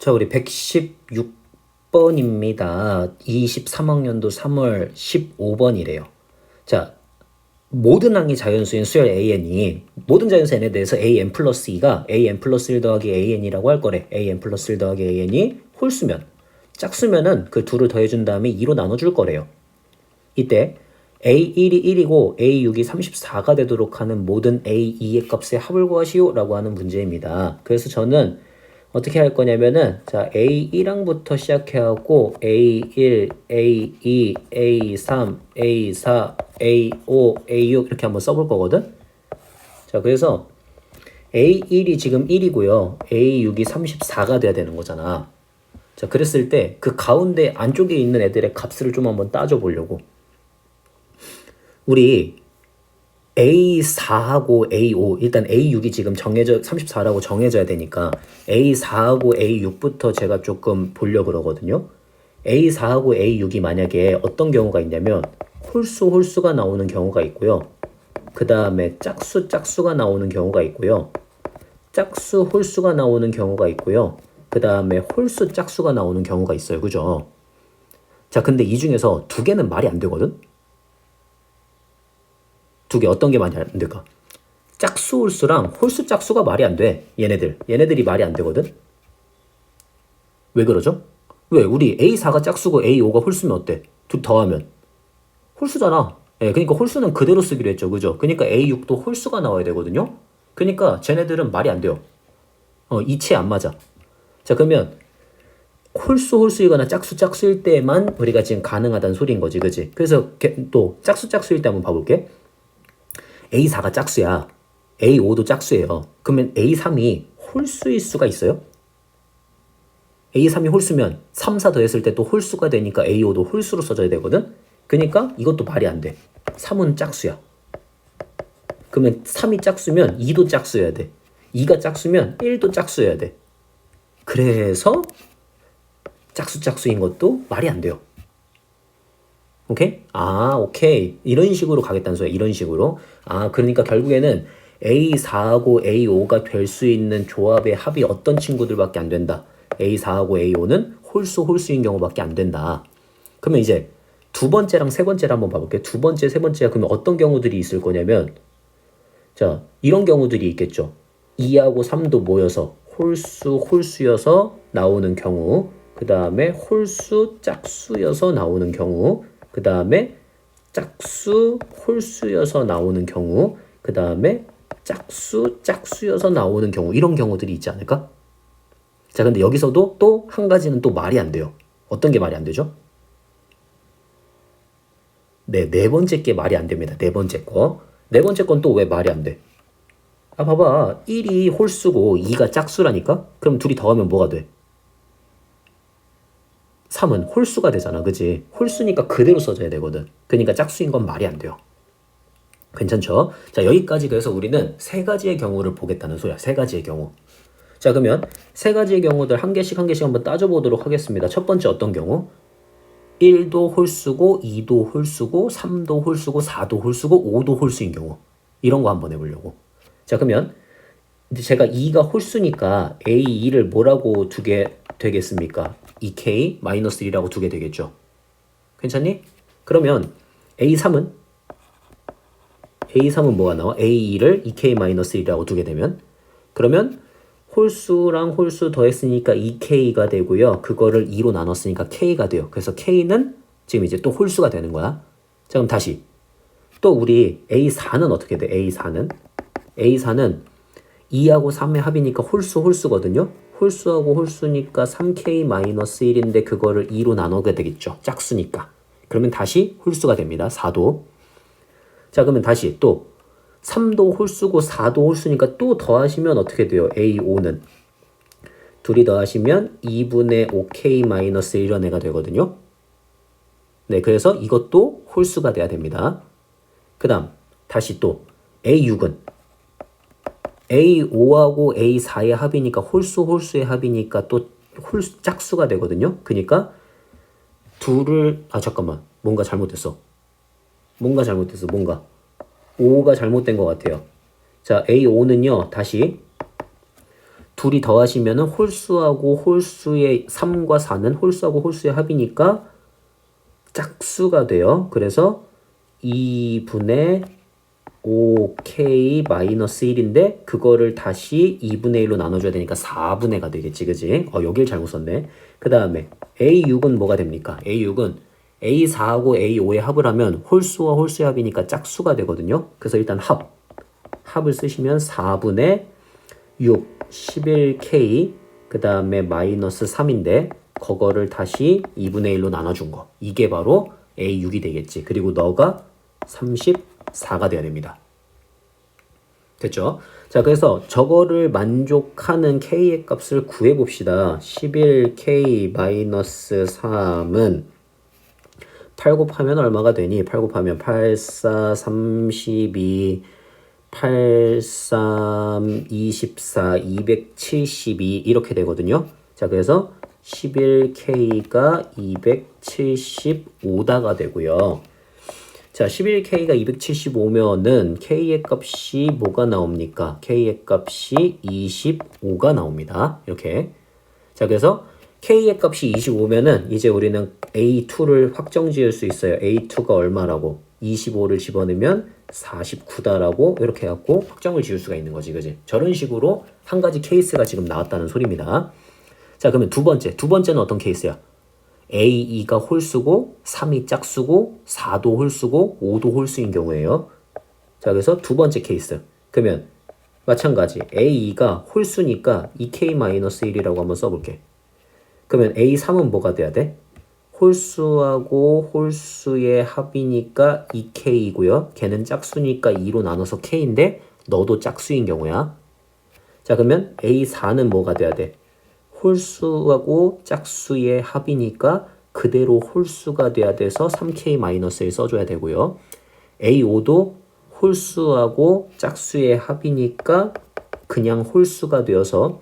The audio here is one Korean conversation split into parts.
자, 우리 116번입니다. 23학년도 3월 15번이래요. 자, 모든 항이 자연수인 수열 AN이 모든 자연수 N에 대해서 AN 플러스 2가 AN 플러스 1 더하기 AN이라고 할 거래. AN 플러스 1 더하기 AN이 홀수면 짝수면은 그 둘을 더해준 다음에 2로 나눠줄 거래요. 이때 A1이 1이고 A6이 34가 되도록 하는 모든 A2의 값의 합을 구하시오 라고 하는 문제입니다. 그래서 저는 어떻게 할 거냐면은 자 A1항부터 시작해갖고 A1, A2, A3, A4, A5, A6 이렇게 한번 써볼 거거든. 자 그래서 A1이 지금 1이고요. A6이 34가 돼야 되는 거잖아. 자 그랬을 때 그 가운데 안쪽에 있는 애들의 값을 좀 한번 따져 보려고. 우리 A4하고 A5 일단 A6이 지금 정해져 34라고 정해져야 되니까 A4하고 A6부터 제가 조금 보려 그러거든요. A4하고 A6이 만약에 어떤 경우가 있냐면 홀수 홀수가 나오는 경우가 있고요. 그 다음에 짝수 짝수가 나오는 경우가 있고요. 짝수 홀수가 나오는 경우가 있고요. 그 다음에 홀수 짝수가 나오는 경우가 있어요. 그죠? 자, 근데 이 중에서 두 개는 말이 안 되거든? 두 개 어떤 게 말이 안 될까? 짝수 홀수랑 홀수 짝수가 말이 안 돼. 얘네들. 얘네들이 말이 안 되거든? 왜 그러죠? 왜? 우리 A4가 짝수고 A5가 홀수면 어때? 둘 더하면. 홀수잖아. 예, 그러니까 홀수는 그대로 쓰기로 했죠. 그죠? 그러니까 A6도 홀수가 나와야 되거든요? 그러니까 쟤네들은 말이 안 돼요. 어, 이체 안 맞아. 자, 그러면 홀수 홀수이거나 짝수 짝수일 때만 우리가 지금 가능하다는 소리인 거지. 그지? 그래서 개- 또 짝수 짝수일 때 한번 봐 볼게. A4가 짝수야. A5도 짝수예요. 그러면 A3이 홀수일 수가 있어요? A3이 홀수면 3, 4 더했을 때 또 홀수가 되니까 A5도 홀수로 써줘야 되거든? 그러니까 이것도 말이 안 돼. 3은 짝수야. 그러면 3이 짝수면 2도 짝수여야 돼. 2가 짝수면 1도 짝수여야 돼. 그래서 짝수 짝수인 것도 말이 안 돼요. 오케이? 아, 오케이. 이런 식으로 가겠다는 소리야. 이런 식으로. 아, 그러니까 결국에는 A4하고 A5가 될 수 있는 조합의 합이 어떤 친구들밖에 안 된다. A4하고 A5는 홀수 홀수인 경우밖에 안 된다. 그러면 이제 두 번째랑 세 번째를 한번 봐볼게요. 두 번째, 세 번째가 그러면 어떤 경우들이 있을 거냐면 자, 이런 경우들이 있겠죠. 2하고 3도 모여서 홀수, 홀수여서 나오는 경우, 그 다음에 홀수, 짝수여서 나오는 경우, 그 다음에 짝수, 홀수여서 나오는 경우, 그 다음에 짝수, 짝수여서 나오는 경우, 이런 경우들이 있지 않을까? 자, 근데 여기서도 또 한 가지는 또 말이 안 돼요. 어떤 게 말이 안 되죠? 네, 네 번째 게 말이 안 됩니다. 네 번째 거. 네 번째 건 또 왜 말이 안 돼? 아, 봐봐. 1이 홀수고 2가 짝수라니까? 그럼 둘이 더하면 뭐가 돼? 3은 홀수가 되잖아. 그지? 홀수니까 그대로 써줘야 되거든. 그러니까 짝수인 건 말이 안 돼요. 괜찮죠? 자, 여기까지 그래서 우리는 세 가지의 경우를 보겠다는 소리야. 세 가지의 경우. 자, 그러면 세 가지의 경우들 한 개씩 한 개씩 한번 따져보도록 하겠습니다. 첫 번째 어떤 경우? 1도 홀수고 2도 홀수고 3도 홀수고 4도 홀수고 5도 홀수인 경우 이런 거 한번 해보려고 자 그러면 제가 2가 홀수니까 A2를 뭐라고 두게 되겠습니까? 2K 마이너스 1이라고 두게 되겠죠 괜찮니? 그러면 A3은 A3은 뭐가 나와? A2를 2K 마이너스 1이라고 두게 되면 그러면 홀수랑 홀수 더했으니까 2K가 되고요. 그거를 2로 나눴으니까 K가 돼요. 그래서 K는 지금 이제 또 홀수가 되는 거야. 자, 그럼 다시. 또 우리 A4는 어떻게 돼? A4는? A4는 2하고 3의 합이니까 홀수, 홀수거든요. 홀수하고 홀수니까 3K 마이너스 1인데 그거를 2로 나누게 되겠죠. 짝수니까. 그러면 다시 홀수가 됩니다. 4도. 자, 그러면 다시 또 3도 홀수고 4도 홀수니까 또 더하시면 어떻게 돼요? A5는 둘이 더하시면 2분의 5K 마이너스 1런 애가 되거든요. 네, 그래서 이것도 홀수가 돼야 됩니다. 그 다음 다시 또 A6은 A5하고 A4의 합이니까 홀수 홀수의 합이니까 또 홀수 짝수가 되거든요. 그러니까 둘을 아 잠깐만 뭔가 잘못됐어. 뭔가 잘못됐어. 뭔가 5가 잘못된 것 같아요. 자, A5는요, 다시 둘이 더하시면은 홀수하고 홀수의 3과 4는 홀수하고 홀수의 합이니까 짝수가 돼요. 그래서 2분의 5k 마이너스 1인데 그거를 다시 2분의 1로 나눠줘야 되니까 4분의 가 되겠지 그지? 어 여길 잘못 썼네. 그 다음에 A6은 뭐가 됩니까? A6은 A4하고 A5의 합을 하면 홀수와 홀수의 합이니까 짝수가 되거든요. 그래서 일단 합 합을 쓰시면 4분의 6 11k 그 다음에 마이너스 3인데 그거를 다시 2분의 1로 나눠준 거 이게 바로 A6이 되겠지. 그리고 너가 34가 돼야 됩니다. 됐죠? 자, 그래서 저거를 만족하는 k의 값을 구해 봅시다. 11k 마이너스 3은 8 곱하면 얼마가 되니? 8 곱하면 8, 4, 32, 8, 3, 24, 272 이렇게 되거든요. 자, 그래서 11K가 275다가 되고요. 자, 11K가 275면은 K의 값이 뭐가 나옵니까? K의 값이 25가 나옵니다. 이렇게. 자, 그래서 K의 값이 25면은 이제 우리는 A2를 확정 지을 수 있어요. A2가 얼마라고? 25를 집어넣으면 49다라고 이렇게 해갖고 확정을 지을 수가 있는 거지, 그지? 저런 식으로 한 가지 케이스가 지금 나왔다는 소리입니다. 자, 그러면 두 번째. 두 번째는 어떤 케이스야? A, 2가 홀수고, 3이 짝수고, 4도 홀수고, 5도 홀수인 경우에요. 자, 그래서 두 번째 케이스. 그러면 마찬가지. A, 2가 홀수니까 2K-1이라고 한번 써볼게. 그러면 A3은 뭐가 돼야 돼? 홀수하고 홀수의 합이니까 2K이고요. 걔는 짝수니까 2로 나눠서 K인데 너도 짝수인 경우야. 자, 그러면 A4는 뭐가 돼야 돼? 홀수하고 짝수의 합이니까 그대로 홀수가 돼야 돼서 3K-1 써줘야 되고요. A5도 홀수하고 짝수의 합이니까 그냥 홀수가 되어서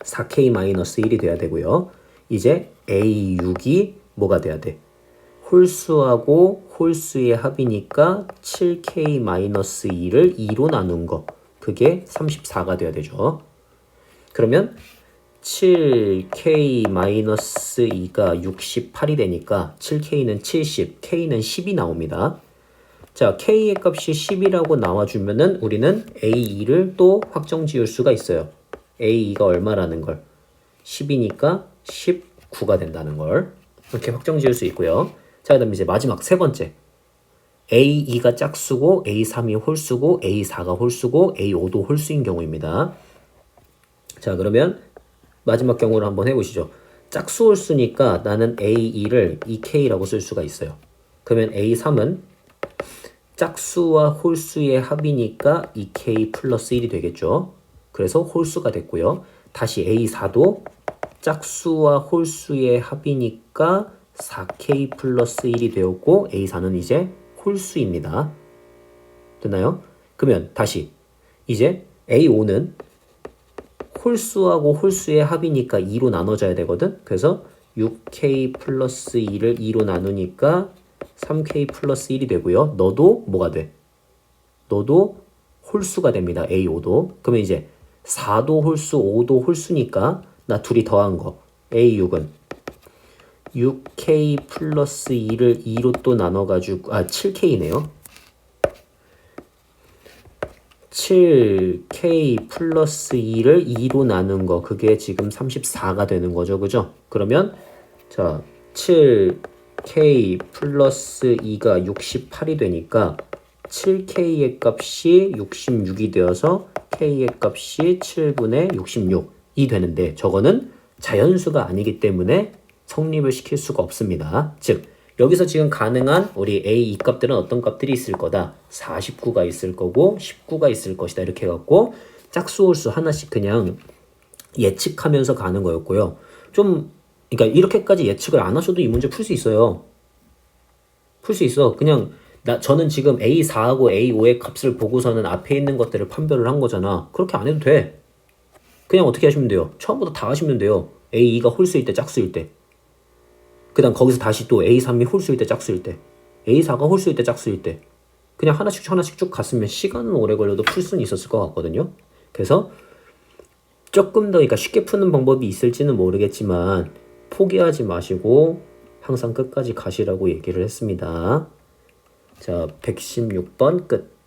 4K-1이 돼야 되고요. 이제 A6이 뭐가 돼야 돼? 홀수하고 홀수의 합이니까 7K-2를 2로 나눈 거. 그게 34가 돼야 되죠. 그러면 7K-2가 68이 되니까 7K는 70, K는 10이 나옵니다. 자, K의 값이 10이라고 나와주면은 우리는 A2를 또 확정 지을 수가 있어요. A2가 얼마라는 걸. 10이니까 19가 된다는 걸. 이렇게 확정 지을 수 있고요. 자, 그 다음에 이제 마지막 세 번째. A2가 짝수고, A3이 홀수고, A4가 홀수고, A5도 홀수인 경우입니다. 자, 그러면 마지막 경우를 한번 해보시죠. 짝수 홀수니까 나는 A2를 2K라고 쓸 수가 있어요. 그러면 A3은 짝수와 홀수의 합이니까 2K 플러스 1이 되겠죠. 그래서 홀수가 됐고요. 다시 A4도 짝수와 홀수의 합이니까 4K 플러스 1이 되었고 A4는 이제 홀수입니다. 됐나요? 그러면 다시 이제 A5는 홀수하고 홀수의 합이니까 2로 나눠져야 되거든. 그래서 6K 플러스 2를 2로 나누니까 3K 플러스 1이 되고요. 너도 뭐가 돼? 너도 홀수가 됩니다. A5도. 그러면 이제 4도 홀수, 5도 홀수니까 나 둘이 더한 거. A6은 6K 플러스 2를 2로 또 나눠가지고, 아, 7K네요. 7K 플러스 2를 2로 나눈 거. 그게 지금 34가 되는 거죠. 그죠? 그러면, 자, 7K 플러스 2가 68이 되니까 7K의 값이 66이 되어서 K의 값이 7분의 66이 되는데 저거는 자연수가 아니기 때문에 성립을 시킬 수가 없습니다. 즉 여기서 지금 가능한 우리 A 이 값들은 어떤 값들이 있을 거다. 49가 있을 거고 19가 있을 것이다. 이렇게 해갖고 짝수 홀수 하나씩 그냥 예측하면서 가는 거였고요. 좀 그러니까 이렇게까지 예측을 안 하셔도 이 문제 풀 수 있어요. 풀 수 있어. 그냥 나 저는 지금 A4하고 A5의 값을 보고서는 앞에 있는 것들을 판별을 한 거잖아. 그렇게 안 해도 돼. 그냥 어떻게 하시면 돼요? 처음부터 다 하시면 돼요. A2가 홀수일 때 짝수일 때. 그 다음 거기서 다시 또 A3이 홀수일 때 짝수일 때 A4가 홀수일 때 짝수일 때 그냥 하나씩 하나씩 쭉 갔으면 시간은 오래 걸려도 풀 수는 있었을 것 같거든요. 그래서 조금 더 그러니까 쉽게 푸는 방법이 있을지는 모르겠지만 포기하지 마시고 항상 끝까지 가시라고 얘기를 했습니다. 자, 116번 끝.